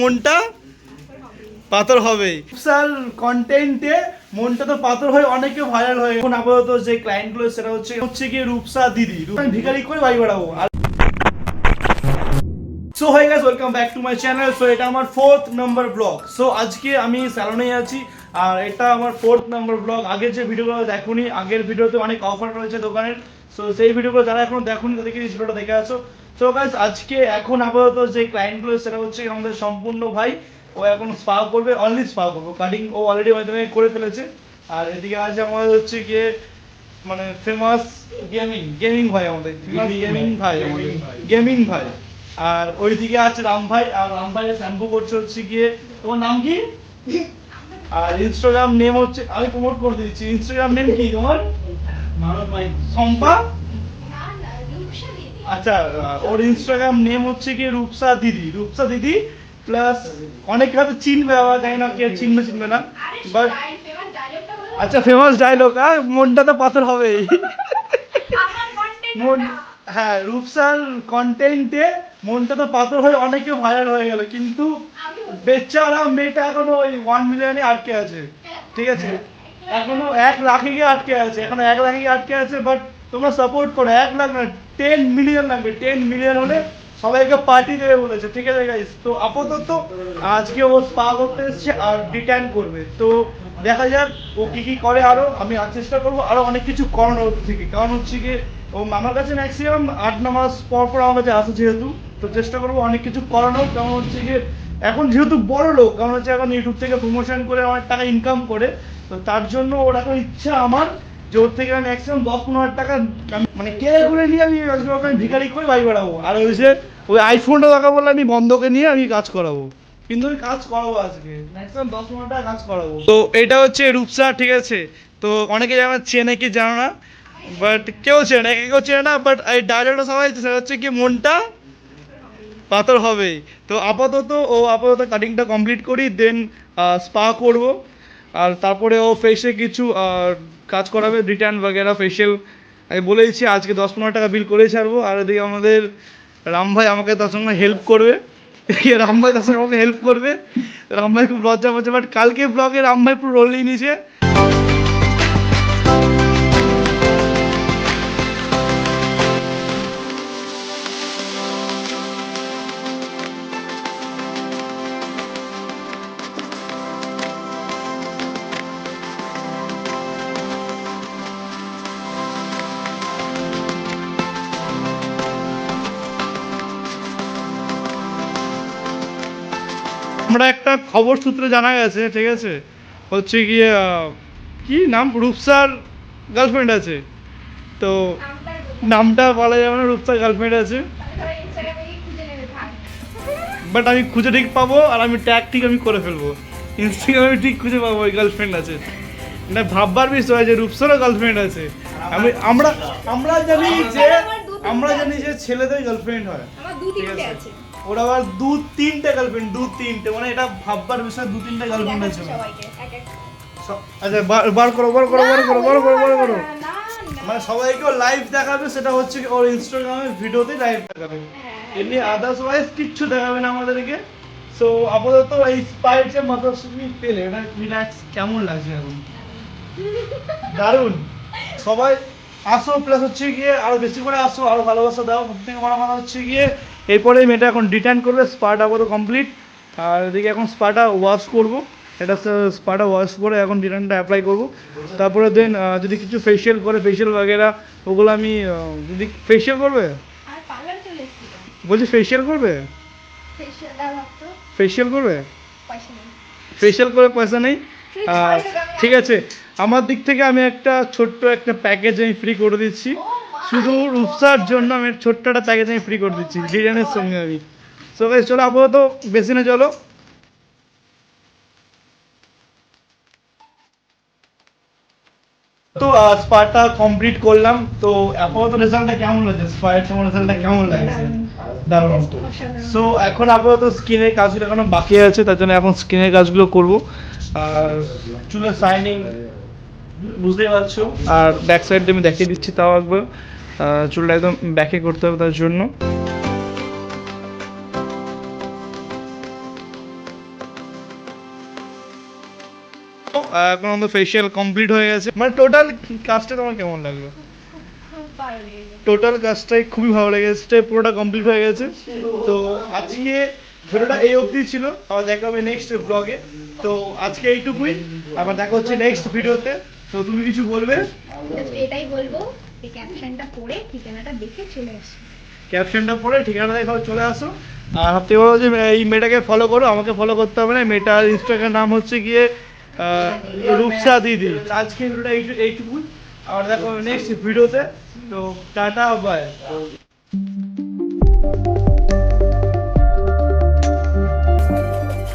মনটা পাথর হবেই। স্যার কন্টেন্টে মনটা তো পাথর হয়ে অনেকে ভাইরাল হয়ে এখন আপাতত যে ক্লায়েন্টগুলো সেটা হচ্ছে হচ্ছে কি রূপসা দিদি। আমি ভিখারি করে বাড়ি বাড়াবো। So hi guys welcome back to my channel so এটা আমার ফোর্থ নাম্বার ব্লগ সো আজকে আমি স্যালনে আছি, আর এটা আমার ফোর্থ নাম্বার ব্লগ আগের যে ভিডিওগুলো দেখুনি, আগের ভিডিওতে অনেক অফার রয়েছে দোকানের। সো সেই ভিডিওগুলো যারা এখনও দেখুনি, তাদেরকে ভিডিওটা দেখে আসো। সো গাইস আজকে এখন আপাতত যে ক্লায়েন্টগুলো সেটা হচ্ছে আমাদের সম্পূর্ণ ভাই। ও এখন স্পা করবে অনলি স্পা করবে। কাটিং ও অলরেডি মাধ্যমে করে ফেলেছে। আর এদিকে আছে আমাদের হচ্ছে গিয়ে মানে ফেমাস গেমিং গেমিং ভাই আমাদের। গেমিং ভাই আমাদের। গেমিং ভাই। আর ওইদিকে আছে রাম ভাই আর রাম ভাই শ্যাম্পু করছে হচ্ছে গিয়ে তোমার নাম কি? আর ইনস্টাগ্রাম নেম হচ্ছে আমি প্রমোট করে দিচ্ছি। ইনস্টাগ্রাম নেম কি তোমার? সম্পা আচ্ছা ওর ইনস্টাগ্রাম নেম হচ্ছে কি রূপসা দিদি। রূপসা দিদি প্লাস অনেক হয়তো চিনবে আবার, জানি না কে চিনবে চিনবে না। বাট আচ্ছা ফেমাস ডায়লগ আর মনটা তো পাথর হবেই। মন হ্যাঁ রূপসার কন্টেন্টে মনটা তো পাথর হয়ে অনেকে ভাইরাল হয়ে গেল, কিন্তু বেচারা মেয়েটা এখনও ওই ওয়ান মিলিয়নে আটকে আছে। ঠিক আছে? এখনও এক লাখে গিয়ে আটকে আছে। এখনও এক লাখে গিয়ে আটকে আছে বাট তোমরা সাপোর্ট করো, এক লাখ না টেন মিলিয়ন লাগবে টেন মিলিয়ন হলে সবাইকে পার্টি দেবে বলেছে, ঠিক আছে গাইস তো আপাতত আজকে ও স্পা করতে এসছে আর ডিটাইন করবে। তো দেখা যাক ও কি কি করে আরও। আমি আর চেষ্টা করব আরও অনেক কিছু করানোর থেকে। কারণ হচ্ছে কি, ও আমার কাছে ম্যাক্সিমাম আট ন মাস পর পর আমার কাছে আসে যেহেতু। তো চেষ্টা করব অনেক কিছু করানোর। কারণ হচ্ছে কি, এখন যেহেতু বড় লোক, কারণ হচ্ছে এখন ইউটিউব থেকে প্রমোশন করে অনেক টাকা ইনকাম করে। তো তার জন্য ওর এখন ইচ্ছা আমার যে থেকে আমি ম্যাক্সিমাম দশ পনেরো হাজার টাকা মানে কে করে নিয়ে আমি আমি ভিখারি করে বাড়ি বেড়াবো আর ওই যে ওই আইফোনটা দেখা বললে আমি বন্ধকে নিয়ে আমি কাজ করাবো। কিন্তু আমি কাজ করাবো আজকে। ম্যাক্সিমাম দশ পনেরো টাকা কাজ করাবো। তো এটা হচ্ছে রূপসা, ঠিক আছে? তো অনেকে আমার চেনে কি জানো না? বাট কেউ চেনে না কেউ চেনে না বাট এই ডায়লগটা সবাই সেটা হচ্ছে কি মনটা পাথর হবেই তো আপাতত ও আপাতত কাটিংটা কমপ্লিট করি দেন স্পা করব। আর তারপরে ও ফেসে কিছু কাজ করাবে রিটার্ন বাগেরা ফেশিয়াল আমি বলে দিচ্ছি আজকে দশ পনেরো টাকা বিল করে ছাড়বো, আর এদিকে আমাদের রাম ভাই আমাকে তার সঙ্গে হেল্প করবে। রাম ভাই তার সঙ্গে আমাকে হেল্প করবে। রাম ভাই খুব লজ্জা পাচ্ছে বাট কালকে ব্লগে রাম ভাই পুরো রোল নিয়ে নিয়েছে। আমরা একটা খবর সূত্রে জানা গেছে, ঠিক আছে? হচ্ছে গিয়ে কি নাম? রূপসার গার্লফ্রেন্ড আছে। তো নামটা বলা যাবে না, রূপসার গার্লফ্রেন্ড আছে। বাট আমি খুঁজে ঠিক পাবো, আর আমি ট্যাগ ঠিক আমি করে ফেলব। ইনস্টাগ্রামে ঠিক খুঁজে পাবো, ওই গার্লফ্রেন্ড আছে। না ভাববার বিষয় যে, রূপসারও গার্লফ্রেন্ড আছে। আমি আমরা আমরা জানি যে আমরা জানি যে ছেলেদের গার্লফ্রেন্ড হয়। ঠিক আছে। ওর আবার দু তিনটে গার্লফ্রেন্ড দু তিনটে। মানে এটা ভাববার বিষয় দু তিনটে গার্লফ্রেন্ড আছে। আচ্ছা বার- করো বার করো বার করো বার করো বার করো। মানে সবাইকে লাইভ দেখাবে সেটা হচ্ছে ওর ইনস্টাগ্রামে ভিডিওতে লাইভ দেখাবে। হ্যাঁ, এমনি আদার্সওয়াইজ কিচ্ছু দেখাবে না আমাদেরকে। সো আপাতত এই স্পাইট যে মাদারসুমি পেলে। এটা রিল্যাক্স কেমন লাগছে এখন? দারুণ। সবাই আসো প্লাস হচ্ছে গিয়ে আরও বেশি করে আসো আরও ভালোবাসা দাও সব থেকে বড় কথা হচ্ছে গিয়ে এরপরে মেয়েটা এখন রিটার্ন করবে স্পাটা আপাতত কমপ্লিট আর এদিকে এখন স্পাটা ওয়াশ করব। এটা স্পাটা ওয়াশ করে এখন রিটার্নটা অ্যাপ্লাই করব। তারপরে দেন যদি কিছু ফেশিয়াল করে ফেশিয়াল বাগেরা ওগুলো আমি যদি ফেশিয়াল করবে? বলছি ফেশিয়াল করবে? ফেশিয়াল করবে? পয়সা নেই। ফেশিয়াল করে পয়সা নেই? ঠিক আছে। আমার দিক থেকে আমি একটা ছোট্ট একটা প্যাকেজ আমি ফ্রি করে দিচ্ছি। Oh শুধু রূপসার জন্য আমি ছোট্ট একটা প্যাকেজ আমি ফ্রি করে দিচ্ছি ডিজাইনের সঙ্গে আমি। সো গাইস চলো আপাতত বেশি না চলো। তো স্পাটা কমপ্লিট করলাম। তো আপাতত রেজাল্টটা কেমন লাগছে? স্পায়ের তোমার রেজাল্টটা কেমন লাগছে? দারুণ। সো এখন আপাতত স্কিনের কাজগুলো এখনও বাকি আছে তার জন্য এখন স্কিনের কাজগুলো করব। আর চুলের শাইনিং বুঝতেই পারছ? আর ব্যাক সাইডটা আমি দেখিয়ে দিচ্ছি, তাও একবার চুলটা একদম ব্যাকে করতে হবে তার জন্য। এখন আমাদের ফেশিয়াল কমপ্লিট হয়ে গেছে। মানে টোটাল কাজটা তোমার কেমন লাগল? টোটাল কাজটাই খুবই ভালো লেগেছে পুরোটা কমপ্লিট হয়ে গেছে। তো আজকে ভিডিওটা এই অবধি ছিল, আবার দেখা হবে নেক্সট ব্লগে তো আজকে এইটুকুই, আবার দেখা হচ্ছে নেক্সট ভিডিওতে তো তুমি কিছু বলবে? এটাই বলব যে ক্যাপশনটা পড়ে ঠিকানাটা দেখে চলে আসো। ক্যাপশনটা পড়ে ঠিকানা দেখে চলে আসো। আর সব থেকে বলো যে এই মেয়েটাকে ফলো করো আমাকে ফলো করতে হবে না। মেয়েটার ইনস্টাগ্রাম নাম হচ্ছে গিয়ে রূপসা দিদি। আজকে ভিডিওটা এইটু- এইটুকুই। আবার দেখো নেক্সট ভিডিওতে তো। Tata bye